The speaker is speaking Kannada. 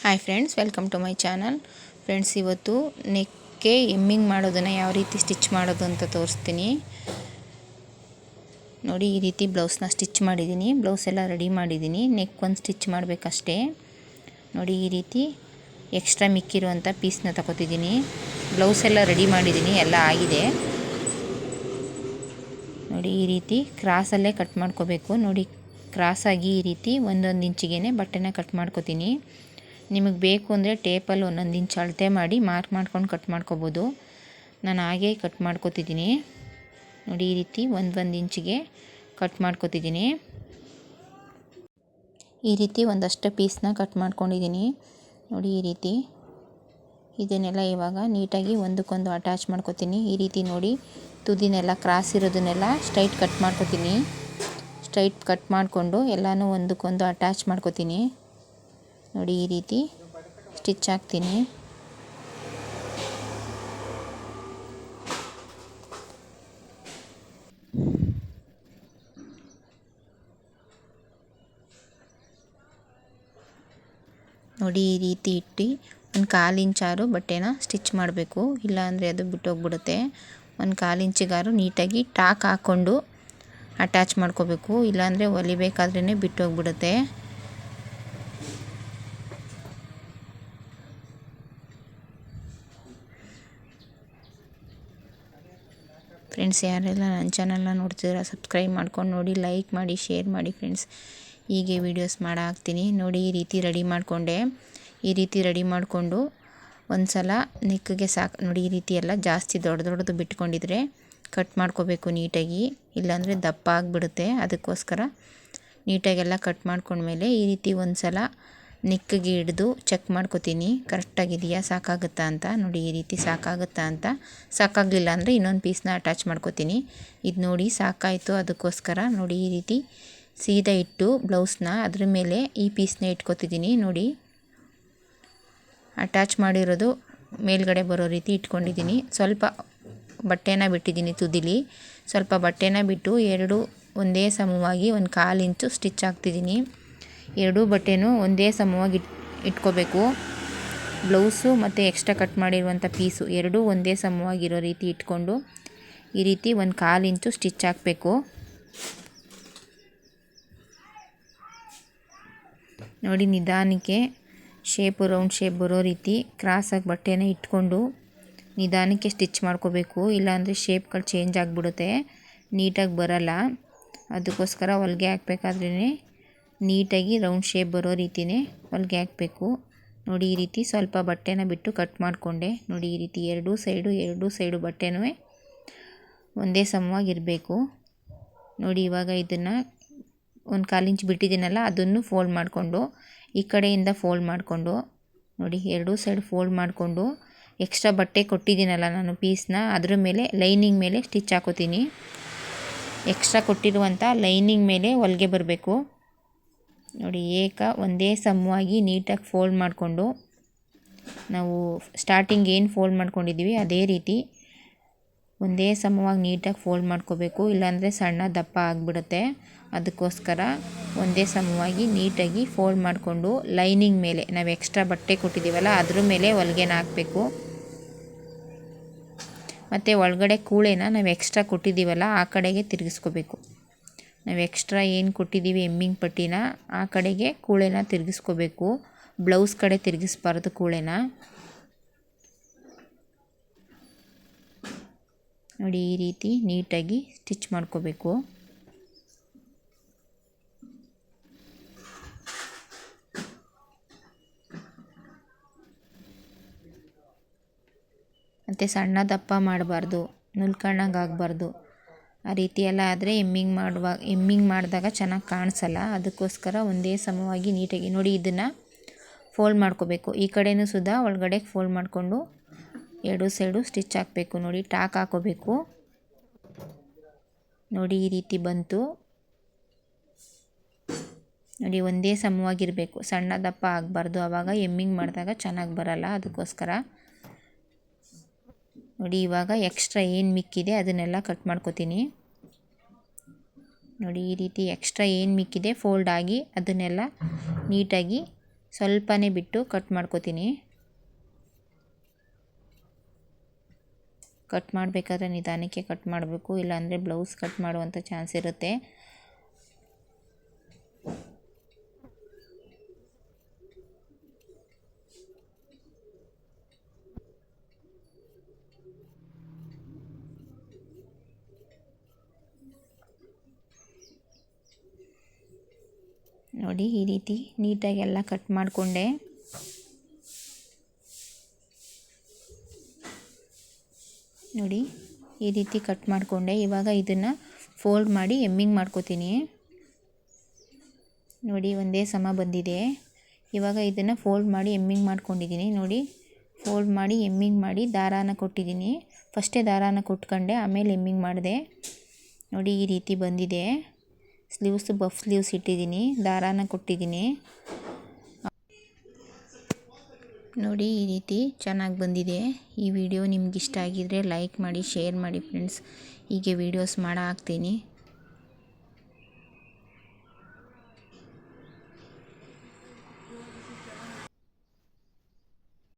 Hi friends welcome to my channel friends ಇವತ್ತು ನೆಕ್ಗೆ ಎಮ್ಮಿಂಗ್ ಮಾಡೋದನ್ನು ಯಾವ ರೀತಿ ಸ್ಟಿಚ್ ಮಾಡೋದು ಅಂತ ತೋರಿಸ್ತೀನಿ. ನೋಡಿ, ಈ ರೀತಿ ಬ್ಲೌಸ್ನ ಸ್ಟಿಚ್ ಮಾಡಿದ್ದೀನಿ ಬ್ಲೌಸ್ ಎಲ್ಲ ರೆಡಿ ಮಾಡಿದ್ದೀನಿ ನೆಕ್ ಒಂದು ಸ್ಟಿಚ್ ಮಾಡಬೇಕಷ್ಟೇ. ನೋಡಿ, ಈ ರೀತಿ ಎಕ್ಸ್ಟ್ರಾ ಮಿಕ್ಕಿರುವಂಥ ಪೀಸ್ನ ತಗೋತಿದ್ದೀನಿ ಬ್ಲೌಸ್ ಎಲ್ಲ ರೆಡಿ ಮಾಡಿದ್ದೀನಿ ಎಲ್ಲ ಆಗಿದೆ. ನೋಡಿ, ಈ ರೀತಿ ಕ್ರಾಸಲ್ಲೇ ಕಟ್ ಮಾಡ್ಕೋಬೇಕು. ನೋಡಿ ಕ್ರಾಸಾಗಿ ಈ ರೀತಿ ಒಂದೊಂದು ಇಂಚಿಗೆ ಬಟ್ಟೆನ ಕಟ್ ಮಾಡ್ಕೋತೀನಿ. ನಿಮಗೆ ಬೇಕು ಅಂದರೆ ಟೇಪಲ್ಲಿ ಒಂದೊಂದು ಇಂಚು ಅಳತೆ ಮಾಡಿ ಮಾರ್ಕ್ ಮಾಡ್ಕೊಂಡು ಕಟ್ ಮಾಡ್ಕೋಬೋದು. ನಾನು ಹಾಗೆ ಕಟ್ ಮಾಡ್ಕೋತಿದ್ದೀನಿ. ನೋಡಿ ಈ ರೀತಿ ಒಂದು ಒಂದು ಇಂಚಿಗೆ ಕಟ್ ಮಾಡ್ಕೋತಿದ್ದೀನಿ. ಈ ರೀತಿ ಒಂದಷ್ಟು ಪೀಸ್ನ ಕಟ್ ಮಾಡ್ಕೊಂಡಿದ್ದೀನಿ. ನೋಡಿ ಈ ರೀತಿ. ಇದನ್ನೆಲ್ಲ ಇವಾಗ ನೀಟಾಗಿ ಒಂದಕ್ಕೊಂದು ಅಟ್ಯಾಚ್ ಮಾಡ್ಕೋತೀನಿ. ಈ ರೀತಿ ನೋಡಿ ತುದಿನೆಲ್ಲ ಕ್ರಾಸ್ ಇರೋದನ್ನೆಲ್ಲ ಸ್ಟ್ರೈಟ್ ಕಟ್ ಮಾಡ್ಕೋತೀನಿ. ಸ್ಟ್ರೈಟ್ ಕಟ್ ಮಾಡಿಕೊಂಡು ಎಲ್ಲನೂ ಒಂದಕ್ಕೊಂದು ಅಟ್ಯಾಚ್ ಮಾಡ್ಕೋತೀನಿ. ನೋಡಿ ಈ ರೀತಿ ಸ್ಟಿಚ್ ಹಾಕ್ತೀನಿ. ನೋಡಿ ಈ ರೀತಿ ಇಟ್ಟು ಒಂದು ಕಾಲು ಇಂಚಾರು ಬಟ್ಟೆನ ಸ್ಟಿಚ್ ಮಾಡಬೇಕು. ಇಲ್ಲಾಂದರೆ ಅದು ಬಿಟ್ಟೋಗ್ಬಿಡುತ್ತೆ. ಒಂದು ಕಾಲು ಇಂಚಿಗಾರು ನೀಟಾಗಿ ಟಾಕ್ ಹಾಕ್ಕೊಂಡು ಅಟ್ಯಾಚ್ ಮಾಡ್ಕೋಬೇಕು. ಇಲ್ಲಾಂದರೆ ಹೊಲಿಬೇಕಾದ್ರೇ ಬಿಟ್ಟೋಗ್ಬಿಡುತ್ತೆ. ಫ್ರೆಂಡ್ಸ್ ಯಾರೆಲ್ಲ ನನ್ನ ಚಾನಲ್ನ ನೋಡ್ತಿದ್ದೀರಾ ಸಬ್ಸ್ಕ್ರೈಬ್ ಮಾಡ್ಕೊಂಡು ನೋಡಿ ಲೈಕ್ ಮಾಡಿ ಶೇರ್ ಮಾಡಿ ಫ್ರೆಂಡ್ಸ್ ಹೀಗೆ ವೀಡಿಯೋಸ್ ಮಾಡಾಕ್ತೀನಿ. ನೋಡಿ, ಈ ರೀತಿ ರೆಡಿ ಮಾಡಿಕೊಂಡೆ. ಈ ರೀತಿ ರೆಡಿ ಮಾಡಿಕೊಂಡು ಒಂದು ಸಲ ನೆಕ್ಕಿಗೆ ಸಾಕು, ನೋಡಿ, ಈ ರೀತಿ ಎಲ್ಲ ಜಾಸ್ತಿ ದೊಡ್ಡ ದೊಡ್ಡದು ಬಿಟ್ಕೊಂಡಿದ್ರೆ ಕಟ್ ಮಾಡ್ಕೋಬೇಕು ನೀಟಾಗಿ. ಇಲ್ಲಾಂದರೆ ದಪ್ಪ ಆಗಿಬಿಡುತ್ತೆ. ಅದಕ್ಕೋಸ್ಕರ ನೀಟಾಗೆಲ್ಲ ಕಟ್ ಮಾಡ್ಕೊಂಡ್ಮೇಲೆ ಈ ರೀತಿ ಒಂದು ಸಲ ನೆಕ್ಕಿಗೆ ಹಿಡ್ದು ಚೆಕ್ ಮಾಡ್ಕೊತೀನಿ. ಕರೆಕ್ಟಾಗಿದೆಯಾ ಸಾಕಾಗುತ್ತಾ ಅಂತ? ನೋಡಿ, ಈ ರೀತಿ ಸಾಕಾಗುತ್ತಾ ಅಂತ. ಸಾಕಾಗಲಿಲ್ಲ ಅಂದರೆ ಇನ್ನೊಂದು ಪೀಸ್ನ ಅಟ್ಯಾಚ್ ಮಾಡ್ಕೋತೀನಿ. ಇದು ನೋಡಿ, ಸಾಕಾಯಿತು. ಅದಕ್ಕೋಸ್ಕರ ನೋಡಿ, ಈ ರೀತಿ ಸೀದಾ ಇಟ್ಟು ಬ್ಲೌಸ್ನ ಅದ್ರ ಮೇಲೆ ಈ ಪೀಸ್ನ ಇಟ್ಕೊತಿದ್ದೀನಿ ನೋಡಿ ಅಟ್ಯಾಚ್ ಮಾಡಿರೋದು ಮೇಲ್ಗಡೆ ಬರೋ ರೀತಿ ಇಟ್ಕೊಂಡಿದ್ದೀನಿ ಸ್ವಲ್ಪ ಬಟ್ಟೆನ ಬಿಟ್ಟಿದ್ದೀನಿ ತುದಿಲಿ. ಸ್ವಲ್ಪ ಬಟ್ಟೆನ ಬಿಟ್ಟು ಎರಡು ಒಂದೇ ಸಮವಾಗಿ ಒಂದು ಕಾಲು ಇಂಚು ಸ್ಟಿಚ್ ಹಾಕ್ತಿದ್ದೀನಿ ಎರಡೂ ಬಟ್ಟೆನೂ ಒಂದೇ ಸಮವಾಗಿ ಇಟ್ ಇಟ್ಕೋಬೇಕು. ಬ್ಲೌಸು ಮತ್ತು ಎಕ್ಸ್ಟ್ರಾ ಕಟ್ ಮಾಡಿರುವಂಥ ಪೀಸು ಎರಡೂ ಒಂದೇ ಸಮವಾಗಿರೋ ರೀತಿ ಇಟ್ಕೊಂಡು ಈ ರೀತಿ ಒಂದು ಕಾಲು ಇಂಚು ಸ್ಟಿಚ್ ಹಾಕಬೇಕು. ನೋಡಿ ನಿಧಾನಕ್ಕೆ ಶೇಪು, ರೌಂಡ್ ಶೇಪ್ ಬರೋ ರೀತಿ ಕ್ರಾಸಾಗಿ ಬಟ್ಟೆನ ಇಟ್ಕೊಂಡು ನಿಧಾನಕ್ಕೆ ಸ್ಟಿಚ್ ಮಾಡ್ಕೋಬೇಕು. ಇಲ್ಲಾಂದರೆ ಶೇಪ್ಗಳು ಚೇಂಜ್ ಆಗಿಬಿಡುತ್ತೆ, ನೀಟಾಗಿ ಬರಲ್ಲ. ಅದಕ್ಕೋಸ್ಕರ ಹೊಲಿಗೆ ಹಾಕ್ಬೇಕಾದ್ರೇ ನೀಟಾಗಿ ರೌಂಡ್ ಶೇಪ್ ಬರೋ ರೀತಿಯೇ ಹೊಲಿಗೆ ಹಾಕಬೇಕು. ನೋಡಿ, ಈ ರೀತಿ ಸ್ವಲ್ಪ ಬಟ್ಟೆನ ಬಿಟ್ಟು ಕಟ್ ಮಾಡಿಕೊಂಡೆ. ನೋಡಿ, ಈ ರೀತಿ ಎರಡೂ ಸೈಡು ಎರಡೂ ಸೈಡು ಬಟ್ಟೆನೂ ಒಂದೇ ಸಮವಾಗಿರಬೇಕು ನೋಡಿ, ಇವಾಗ ಇದನ್ನು ಒಂದು ಕಾಲು ಇಂಚ್ ಬಿಟ್ಟಿದ್ದೀನಲ್ಲ, ಅದನ್ನು ಫೋಲ್ಡ್ ಮಾಡಿಕೊಂಡು, ಈ ಕಡೆಯಿಂದ ಫೋಲ್ಡ್ ಮಾಡಿಕೊಂಡು, ನೋಡಿ, ಎರಡೂ ಸೈಡ್ ಫೋಲ್ಡ್ ಮಾಡಿಕೊಂಡು, ಎಕ್ಸ್ಟ್ರಾ ಬಟ್ಟೆ ಕೊಟ್ಟಿದ್ದೀನಲ್ಲ ನಾನು ಪೀಸ್ನ, ಅದ್ರ ಮೇಲೆ ಲೈನಿಂಗ್ ಮೇಲೆ ಸ್ಟಿಚ್ ಹಾಕೋತೀನಿ. ಎಕ್ಸ್ಟ್ರಾ ಕೊಟ್ಟಿರುವಂಥ ಲೈನಿಂಗ್ ಮೇಲೆ ಹೊಲಿಗೆ ಬರಬೇಕು. ನೋಡಿ, ಏಕ ಒಂದೇ ಸಮವಾಗಿ ನೀಟಾಗಿ ಫೋಲ್ಡ್ ಮಾಡಿಕೊಂಡು ನಾವು ಸ್ಟಾರ್ಟಿಂಗ್ ಏನು ಫೋಲ್ಡ್ ಮಾಡ್ಕೊಂಡಿದ್ದೀವಿ ಅದೇ ರೀತಿ ಒಂದೇ ಸಮವಾಗಿ ನೀಟಾಗಿ ಫೋಲ್ಡ್ ಮಾಡ್ಕೋಬೇಕು. ಇಲ್ಲಾಂದರೆ ಸಣ್ಣ ದಪ್ಪ ಆಗಿಬಿಡುತ್ತೆ. ಅದಕ್ಕೋಸ್ಕರ ಒಂದೇ ಸಮವಾಗಿ ನೀಟಾಗಿ ಫೋಲ್ಡ್ ಮಾಡಿಕೊಂಡು ಲೈನಿಂಗ್ ಮೇಲೆ, ನಾವು ಎಕ್ಸ್ಟ್ರಾ ಬಟ್ಟೆ ಕೊಟ್ಟಿದ್ದೀವಲ್ಲ, ಅದ್ರ ಮೇಲೆ ಹೊಲಿಗೆನ ಹಾಕಬೇಕು. ಮತ್ತು ಒಳಗಡೆ ಕೂಳೆನ ನಾವು ಎಕ್ಸ್ಟ್ರಾ ಕೊಟ್ಟಿದ್ದೀವಲ್ಲ, ಆ ಕಡೆಗೆ ತಿರುಗಿಸ್ಕೋಬೇಕು. ನಾವು ಎಕ್ಸ್ಟ್ರಾ ಏನು ಕೊಟ್ಟಿದ್ದೀವಿ ಎಮ್ಮಿಂಗ್ ಪಟ್ಟಿನ, ಆ ಕಡೆಗೆ ಕೂಳೆನ ತಿರುಗಿಸ್ಕೋಬೇಕು. ಬ್ಲೌಸ್ ಕಡೆ ತಿರುಗಿಸ್ಬಾರ್ದು ಕೂಳೆನ. ನೋಡಿ, ಈ ರೀತಿ ನೀಟಾಗಿ ಸ್ಟಿಚ್ ಮಾಡ್ಕೋಬೇಕು. ಮತ್ತು ಸಣ್ಣ ದಪ್ಪ ಮಾಡಬಾರ್ದು, ನುಲ್ಕಣ್ಣಂಗೆ ಆಗಬಾರ್ದು. ಆ ರೀತಿ ಎಲ್ಲ ಆದರೆ ಎಮ್ಮಿಂಗ್ ಮಾಡುವಾಗ ಎಮ್ಮಿಂಗ್ ಮಾಡಿದಾಗ ಚೆನ್ನಾಗಿ ಕಾಣಿಸಲ್ಲ. ಅದಕ್ಕೋಸ್ಕರ ಒಂದೇ ಸಮವಾಗಿ ನೀಟಾಗಿ ನೋಡಿ ಇದನ್ನು ಫೋಲ್ಡ್ ಮಾಡ್ಕೋಬೇಕು. ಈ ಕಡೆಯೂ ಸುಧಾ ಒಳಗಡೆ ಫೋಲ್ಡ್ ಮಾಡಿಕೊಂಡು ಎರಡು ಸೈಡು ಸ್ಟಿಚ್ ಹಾಕಬೇಕು. ನೋಡಿ, ಟಾಕ್ ಹಾಕೋಬೇಕು. ನೋಡಿ, ಈ ರೀತಿ ಬಂತು. ನೋಡಿ, ಒಂದೇ ಸಮವಾಗಿರಬೇಕು. ಸಣ್ಣ ದಪ್ಪ ಆಗಬಾರ್ದು. ಆವಾಗ ಎಮ್ಮಿಂಗ್ ಮಾಡಿದಾಗ ಚೆನ್ನಾಗಿ ಬರಲ್ಲ. ಅದಕ್ಕೋಸ್ಕರ ನೋಡಿ, ಇವಾಗ ಎಕ್ಸ್ಟ್ರಾ ಏನು ಮಿಕ್ಕಿದೆ ಅದನ್ನೆಲ್ಲ ಕಟ್ ಮಾಡ್ಕೋತೀನಿ. ನೋಡಿ, ಈ ರೀತಿ ಎಕ್ಸ್ಟ್ರಾ ಏನು ಮಿಕ್ಕಿದೆ ಫೋಲ್ಡ್ ಆಗಿ ಅದನ್ನೆಲ್ಲ ನೀಟಾಗಿ ಸ್ವಲ್ಪನೇ ಬಿಟ್ಟು ಕಟ್ ಮಾಡ್ಕೋತೀನಿ. ಕಟ್ ಮಾಡಬೇಕಾದ್ರೆ ನಿಧಾನಕ್ಕೆ ಕಟ್ ಮಾಡಬೇಕು, ಇಲ್ಲಾಂದರೆ ಬ್ಲೌಸ್ ಕಟ್ ಮಾಡುವಂಥ ಚಾನ್ಸ್ ಇರುತ್ತೆ. ನೋಡಿ ಈ ರೀತಿ ನೀಟಾಗಿ ಎಲ್ಲ ಕಟ್ ಮಾಡಿಕೊಂಡೆ. ನೋಡಿ ಈ ರೀತಿ ಕಟ್ ಮಾಡಿಕೊಂಡೆ. ಇವಾಗ ಇದನ್ನು ಫೋಲ್ಡ್ ಮಾಡಿ ಎಮ್ಮಿಂಗ್ ಮಾಡ್ಕೋತೀನಿ. ನೋಡಿ ಒಂದೇ ಸಮ ಬಂದಿದೆ. ಇವಾಗ ಇದನ್ನು ಫೋಲ್ಡ್ ಮಾಡಿ ಎಮ್ಮಿಂಗ್ ಮಾಡ್ಕೊಂಡಿದ್ದೀನಿ. ನೋಡಿ ಫೋಲ್ಡ್ ಮಾಡಿ ಎಮ್ಮಿಂಗ್ ಮಾಡಿ ದಾರಾನ ಕೊಟ್ಟಿದ್ದೀನಿ. ಫಸ್ಟೇ ದಾರಾನ ಕೊಟ್ಕೊಂಡೆ, ಆಮೇಲೆ ಎಮ್ಮಿಂಗ್ ಮಾಡಿದೆ. ನೋಡಿ ಈ ರೀತಿ ಬಂದಿದೆ. ಸ್ಲೀವ್ಸ್, ಬಫ್ ಸ್ಲೀವ್ಸ್ ಇಟ್ಟಿದ್ದೀನಿ, ದಾರಾನ ಕೊಟ್ಟಿದ್ದೀನಿ. ನೋಡಿ, ಈ ರೀತಿ ಚೆನ್ನಾಗಿ ಬಂದಿದೆ. ಈ ವಿಡಿಯೋ ನಿಮ್ಗೆ ಇಷ್ಟ ಆಗಿದರೆ ಲೈಕ್ ಮಾಡಿ, ಶೇರ್ ಮಾಡಿ, ಫ್ರೆಂಡ್ಸ್. ಹೀಗೆ ವೀಡಿಯೋಸ್ ಮಾಡಿ ಹಾಕ್ತೀನಿ